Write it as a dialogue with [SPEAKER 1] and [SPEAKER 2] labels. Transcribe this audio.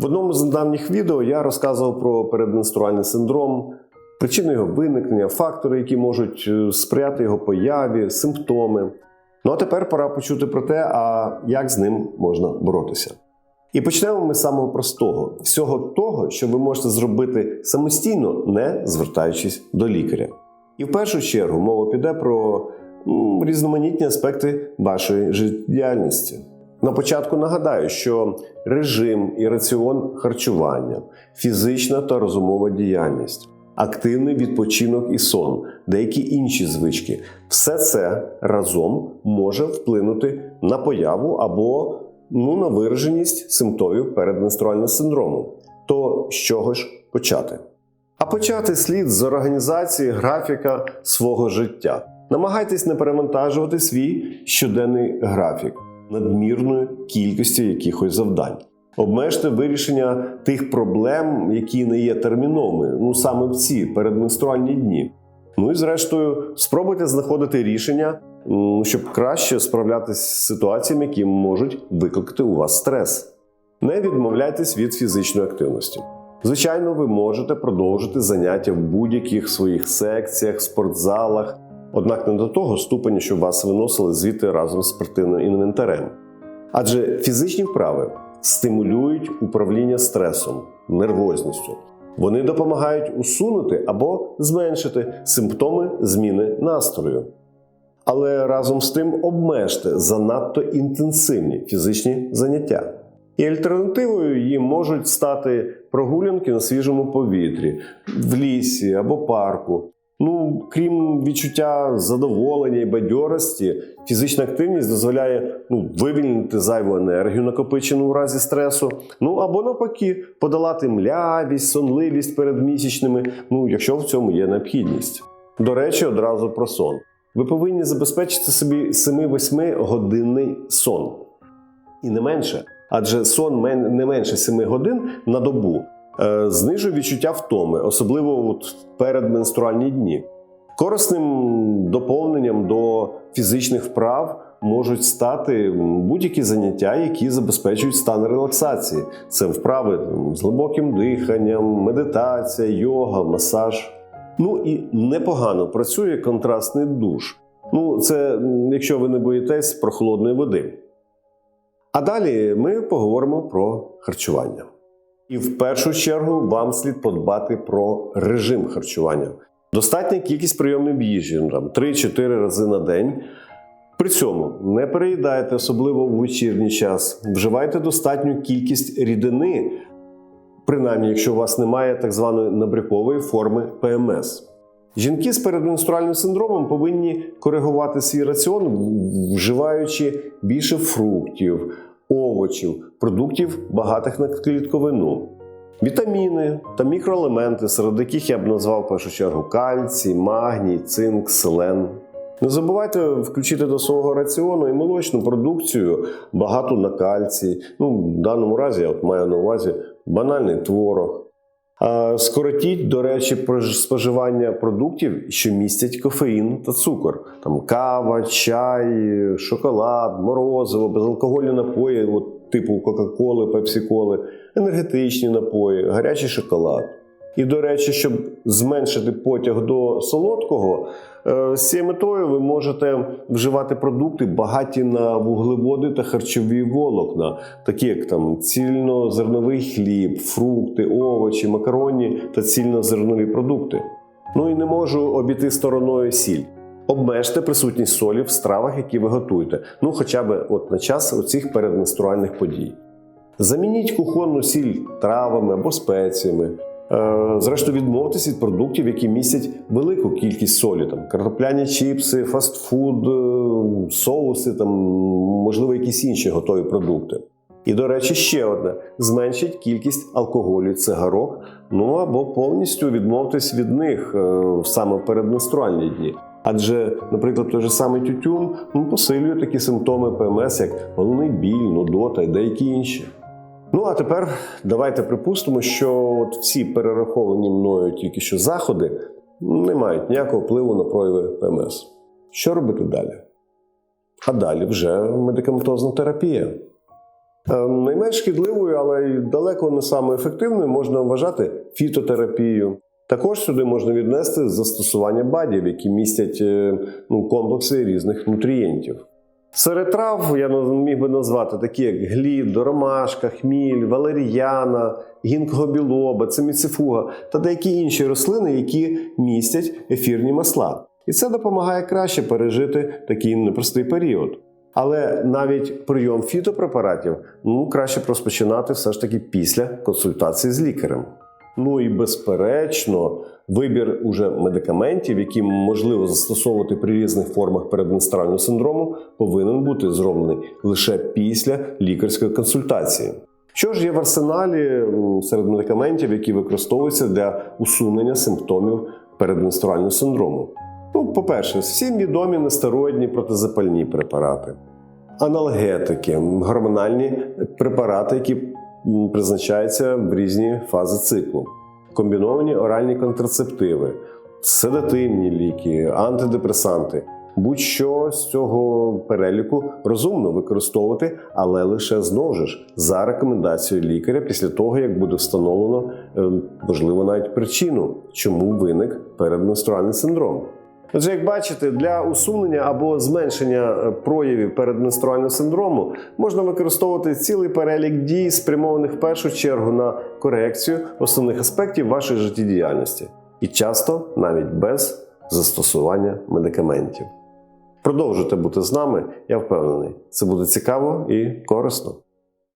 [SPEAKER 1] В одному з недавніх відео я розказував про передменструальний синдром, причини його виникнення, фактори, які можуть е, сприяти його появі, симптоми. Ну а тепер пора почути про те, а як з ним можна боротися. І почнемо ми з самого простого: всього того, що ви можете зробити самостійно, не звертаючись до лікаря. І в першу чергу мова піде про м, різноманітні аспекти вашої життєдіяльності. На початку нагадаю, що режим і раціон харчування, фізична та розумова діяльність, активний відпочинок і сон, деякі інші звички все це разом може вплинути на появу або ну, на вираженість симптомів передменструального синдрому. То з чого ж почати? А почати слід з організації графіка свого життя. Намагайтесь не перевантажувати свій щоденний графік надмірною кількістю якихось завдань. Обмежте вирішення тих проблем, які не є терміновими, ну саме в ці передменструальні дні. Ну і зрештою, спробуйте знаходити рішення, щоб краще справлятися з ситуаціями, які можуть викликати у вас стрес. Не відмовляйтесь від фізичної активності. Звичайно, ви можете продовжити заняття в будь-яких своїх секціях, спортзалах, однак не до того ступеня, щоб вас виносили звідти разом з спортивним інвентарем. Адже фізичні вправи стимулюють управління стресом, нервозністю. Вони допомагають усунути або зменшити симптоми зміни настрою. Але разом з тим обмежте занадто інтенсивні фізичні заняття. І альтернативою їм можуть стати прогулянки на свіжому повітрі, в лісі або парку. Ну, крім відчуття задоволення і бадьорості, фізична активність дозволяє ну, вивільнити зайву енергію, накопичену в разі стресу. Ну або навпаки, подолати млявість, сонливість перед місячними, ну якщо в цьому є необхідність. До речі, одразу про сон. Ви повинні забезпечити собі 7-8 годинний сон. І не менше, адже сон не менше 7 годин на добу знижує відчуття втоми, особливо от в передменструальні дні. Корисним доповненням до фізичних вправ можуть стати будь-які заняття, які забезпечують стан релаксації. Це вправи з глибоким диханням, медитація, йога, масаж. Ну і непогано працює контрастний душ. Ну, це якщо ви не боїтесь прохолодної води. А далі ми поговоримо про харчування. І в першу чергу вам слід подбати про режим харчування. Достатня кількість прийомів їжі, ну, там 3-4 рази на день. При цьому не переїдайте, особливо в вечірній час. Вживайте достатню кількість рідини, принаймні, якщо у вас немає так званої набрякової форми ПМС. Жінки з передменструальним синдромом повинні коригувати свій раціон, вживаючи більше фруктів, овочів, продуктів, багатих на клітковину. Вітаміни та мікроелементи, серед яких я б назвав в першу чергу кальцій, магній, цинк, селен. Не забувайте включити до свого раціону і молочну продукцію багату на кальцій. Ну, в даному разі я от маю на увазі банальний творог. Скоротіть, до речі, споживання продуктів, що містять кофеїн та цукор. Там кава, чай, шоколад, морозиво, безалкогольні напої, от, типу Кока-Коли, Пепсі-Коли, енергетичні напої, гарячий шоколад. І, до речі, щоб зменшити потяг до солодкого, е, з цією метою ви можете вживати продукти, багаті на вуглеводи та харчові волокна, такі як там цільнозерновий хліб, фрукти, овочі, макаронні та цільнозернові продукти. Ну і не можу обійти стороною сіль. Обмежте присутність солі в стравах, які ви готуєте, ну хоча б от на час оцих передменструальних подій. Замініть кухонну сіль травами або спеціями. Е, Зрештою, відмовтесь від продуктів, які містять велику кількість солі, там картопляні чіпси, фастфуд, е, соуси, там, можливо, якісь інші готові продукти. І, до речі, ще одне: зменшіть кількість алкоголю і цигарок, ну або повністю відмовтесь від них е, саме в передменструальні дні. Адже, наприклад, той же самий тютюн ну, посилює такі симптоми ПМС, як головний біль, нудота і деякі інші. Ну а тепер давайте припустимо, що от всі перераховані мною тільки що заходи не мають ніякого впливу на прояви ПМС. Що робити далі? А далі вже медикаментозна терапія. Е, Найменш шкідливою, але й далеко не самою ефективною можна вважати фітотерапію. Також сюди можна віднести застосування бадів, які містять е, ну, комплекси різних нутрієнтів. Серед трав я міг би назвати такі, як глід, доромашка, хміль, валеріяна, гінкого білоба, циміцифуга та деякі інші рослини, які містять ефірні масла. І це допомагає краще пережити такий непростий період. Але навіть прийом фітопрепаратів ну, краще розпочинати все ж таки після консультації з лікарем. Ну і безперечно, вибір уже медикаментів, які можливо застосовувати при різних формах передменструального синдрому, повинен бути зроблений лише після лікарської консультації. Що ж є в арсеналі серед медикаментів, які використовуються для усунення симптомів передменструального синдрому? Ну, по-перше, всім відомі нестероїдні протизапальні препарати, аналгетики, гормональні препарати, які м, призначаються в різні фази циклу, комбіновані оральні контрацептиви, седативні ліки, антидепресанти. Будь-що з цього переліку розумно використовувати, але лише знову ж за рекомендацією лікаря після того, як буде встановлено е, можливо навіть причину, чому виник передменструальний синдром. Отже, як бачите, для усунення або зменшення е, проявів передменструального синдрому можна використовувати цілий перелік дій, спрямованих в першу чергу на корекцію основних аспектів вашої життєдіяльності, і часто навіть без застосування медикаментів. Продовжуйте бути з нами, я впевнений, це буде цікаво і корисно.